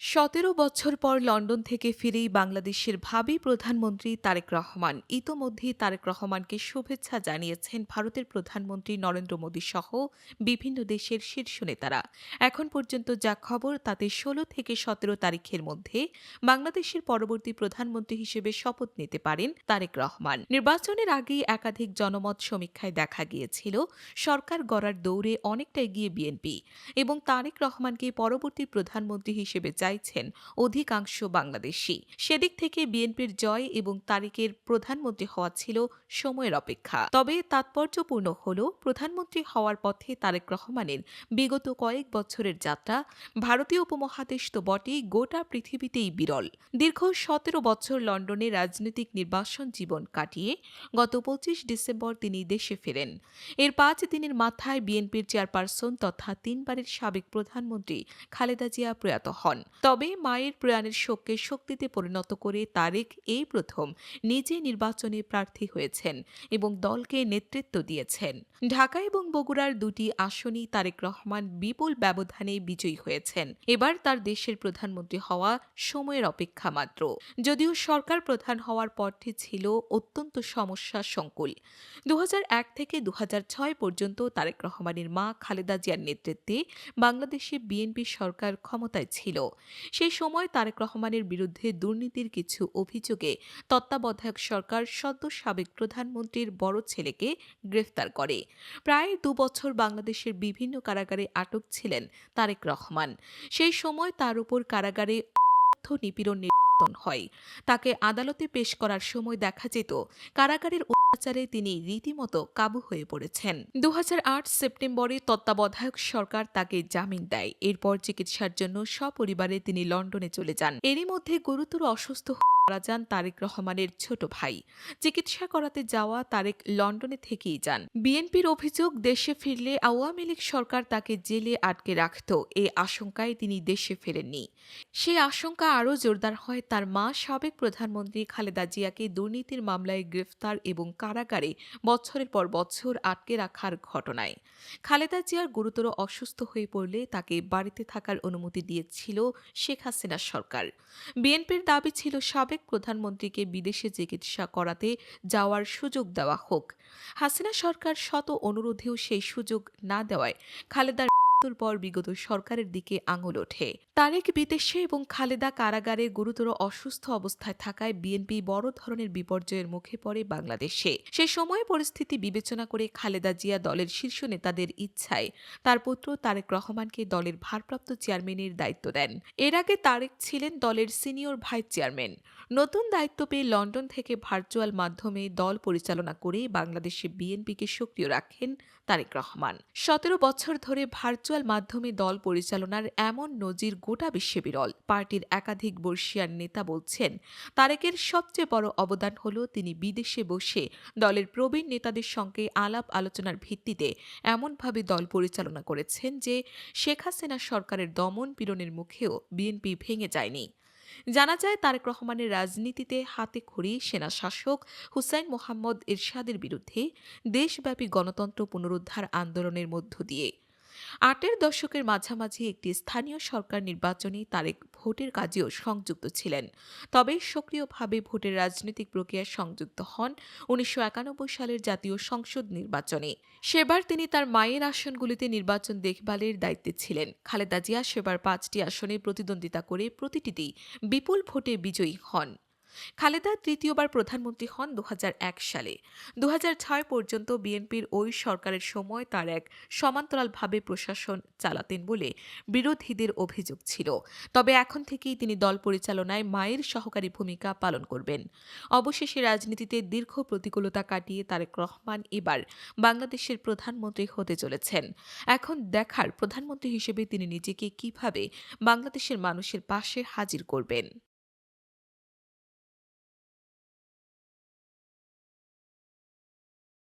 সতেরো বছর পর লন্ডন থেকে ফিরেই বাংলাদেশের ভাবি প্রধানমন্ত্রী তারেক রহমান। ইতোমধ্যেই তারেক রহমানকে শুভেচ্ছা জানিয়েছেন ভারতের প্রধানমন্ত্রী নরেন্দ্র মোদী সহ বিভিন্ন দেশের শীর্ষ নেতারা। এখন পর্যন্ত যা খবর তাতে ষোলো থেকে সতেরো তারিখের মধ্যে বাংলাদেশের পরবর্তী প্রধানমন্ত্রী হিসেবে শপথ নিতে পারেন তারেক রহমান। নির্বাচনের আগেই একাধিক জনমত সমীক্ষায় দেখা গিয়েছিল, সরকার গড়ার দৌড়ে অনেকটা এগিয়ে বিএনপি এবং তারেক রহমানকে পরবর্তী প্রধানমন্ত্রী হিসেবে চাইছেন অধিকাংশ বাংলাদেশি। সেদিক থেকে বিএনপির জয় এবং তারেকের প্রধানমন্ত্রী হওয়া ছিল সময়ের অপেক্ষা। তবে তাৎপর্যপূর্ণ হল প্রধানমন্ত্রী হওয়ার পথে তারেক রহমানের বিগত কয়েক বছরের যাত্রা। ভারতীয় উপমহাদেশ তো বটেই, গোটা পৃথিবীতেই বিরল। দীর্ঘ সতেরো বছর লন্ডনে রাজনৈতিক নির্বাসন জীবন কাটিয়ে গত পঁচিশ ডিসেম্বর তিনি দেশে ফেরেন। এর পাঁচ দিনের মাথায় বিএনপির চেয়ারপারসন তথা তিনবারের সাবেক প্রধানমন্ত্রী খালেদা জিয়া প্রয়াত হন। তবে মায়ের প্রয়াণের শোককে শক্তিতে পরিণত করে তারেক এই প্রথম নিজে নির্বাচনে প্রার্থী হয়েছেন এবং দলকে নেতৃত্ব দিয়েছেন। ঢাকা এবং বগুড়ার দুটি আসনই তারেক রহমান বিপুল ব্যবধানে বিজয়ী হয়েছেন। এবার তার দেশের প্রধানমন্ত্রী হওয়া সময়ের অপেক্ষা মাত্র। যদিও সরকার প্রধান হওয়ার পথটি ছিল অত্যন্ত সমস্যা সংকুল। দু হাজার এক থেকে দু হাজার ছয় পর্যন্ত তারেক রহমানের মা খালেদা জিয়ার নেতৃত্বে বাংলাদেশে বিএনপি সরকার ক্ষমতায় ছিল। সেই সময় তারেক রহমানের বিরুদ্ধে দুর্নীতির কিছু অভিযোগে তত্ত্বাবধায়ক সরকার সদ্য সাবেক প্রধানমন্ত্রীর বড় ছেলেকে গ্রেফতার করে। প্রায় দু বছর বাংলাদেশের বিভিন্ন কারাগারে আটক ছিলেন তারেক রহমান। সেই সময় তার উপর কারাগারে নিপীড়ন নির্যাতন হয়। তাকে আদালতে পেশ করার সময় দেখা যেত, কারাগারের অত্যাচারে তিনি রীতিমতো কাবু হয়ে পড়েছেন। দু হাজার আট সেপ্টেম্বরে তত্ত্বাবধায়ক সরকার তাকে জামিন দেয়। এরপর চিকিৎসার জন্য সপরিবারে তিনি লন্ডনে চলে যান। এরই মধ্যে গুরুতর অসুস্থ মারা যান তারেক রহমানের ছোট ভাই। চিকিৎসা করাতে যাওয়া তারেক লন্ডনে থেকেই যান। বিএনপির অভিযোগ, দেশে ফিরলে আওয়ামী লীগ সরকার তাকে জেলে আটকে রাখত। এ আশঙ্কায় তিনি দেশে ফেরেননি। সে আশঙ্কা আরও জোরদার হয় তার মা সাবেক প্রধানমন্ত্রী খালেদা জিয়াকে দুর্নীতির মামলায় গ্রেফতার এবং কারাগারে বছরের পর বছর আটকে রাখার ঘটনায়। খালেদা জিয়ার গুরুতর অসুস্থ হয়ে পড়লে তাকে বাড়িতে থাকার অনুমতি দিয়েছিল শেখ হাসিনা সরকার। বিএনপির দাবি ছিল সাবেক প্রধানমন্ত্রীকে বিদেশে চিকিৎসা করাতে যাওয়ার সুযোগ দেওয়া হোক। হাসিনা সরকার শত অনুরোধেও সেই সুযোগ না দেওয়ায় খালেদার পর বিগত সরকারের দিকে আঙুল ওঠে। তারেক বিদেশে এবং খালেদা কারাগারে গুরুতর অসুস্থ অবস্থায় থাকায় বিএনপি বড় ধরনের বিপর্যয়ের মুখে পড়ে বাংলাদেশে। সে সময় পরিস্থিতি বিবেচনা করে খালেদা জিয়া দলের শীর্ষ নেতাদের ইচ্ছায় তার পুত্র তারেক রহমানকে দলের ভারপ্রাপ্ত চেয়ারম্যানের দায়িত্ব দেন। এর আগে তারেক ছিলেন দলের সিনিয়র ভাইস চেয়ারম্যান। নতুন দায়িত্ব পেয়ে লন্ডন থেকে ভার্চুয়াল মাধ্যমে দল পরিচালনা করে বাংলাদেশে বিএনপিকে সক্রিয় রাখেন তারেক রহমান। সতেরো বছর ধরে ভার্চুয়াল মাধ্যমে দল পরিচালনার এমন নজির গোটা বিশ্বে বিরল। পার্টির একাধিক বর্ষিয়ার নেতা বলছেন, তারেকের সবচেয়ে বড় অবদান হল তিনি বিদেশে বসে দলের প্রবীণ নেতাদের সঙ্গে আলাপ আলোচনার ভিত্তিতে এমনভাবে দল পরিচালনা করেছেন যে শেখ হাসিনা সরকারের দমন পীড়নের মুখেও বিএনপি ভেঙে যায়নি। জানা যায়, তারেক রহমানের রাজনীতিতে হাতে খড়ি সেনা শাসক হুসাইন মোহাম্মদ এরশাদের বিরুদ্ধে দেশব্যাপী গণতন্ত্র পুনরুদ্ধার আন্দোলনের মধ্য দিয়ে আটের দশকের মাঝামাঝি একটি স্থানীয় সরকার নির্বাচনে তারেক ভোটের কাজেও সংযুক্ত ছিলেন। তবে সক্রিয়ভাবে ভোটের রাজনৈতিক প্রক্রিয়ায় সংযুক্ত হন উনিশশো একানব্বই সালের জাতীয় সংসদ নির্বাচনে। সেবার তিনি তার মায়ের আসনগুলিতে নির্বাচন দেখভালের দায়িত্বে ছিলেন। খালেদা জিয়া সেবার পাঁচটি আসনে প্রতিদ্বন্দ্বিতা করে প্রতিটিতেই বিপুল ভোটে বিজয়ী হন। খালেদা তৃতীয়বার প্রধানমন্ত্রী হন দু হাজার এক সালে। দু হাজার ছয় পর্যন্ত বিএনপির ওই সরকারের সময় তার এক সমান্তরালভাবে প্রশাসন চালাতেন বলে বিরোধীদের অভিযোগ ছিল। তবে এখন থেকেই তিনি দল পরিচালনায় মায়ের সহকারী ভূমিকা পালন করবেন। অবশেষে রাজনীতিতে দীর্ঘ প্রতিকূলতা কাটিয়ে তারেক রহমান এবার বাংলাদেশের প্রধানমন্ত্রী হতে চলেছেন। এখন দেখার প্রধানমন্ত্রী হিসেবে তিনি নিজেকে কীভাবে বাংলাদেশের মানুষের পাশে হাজির করবেন?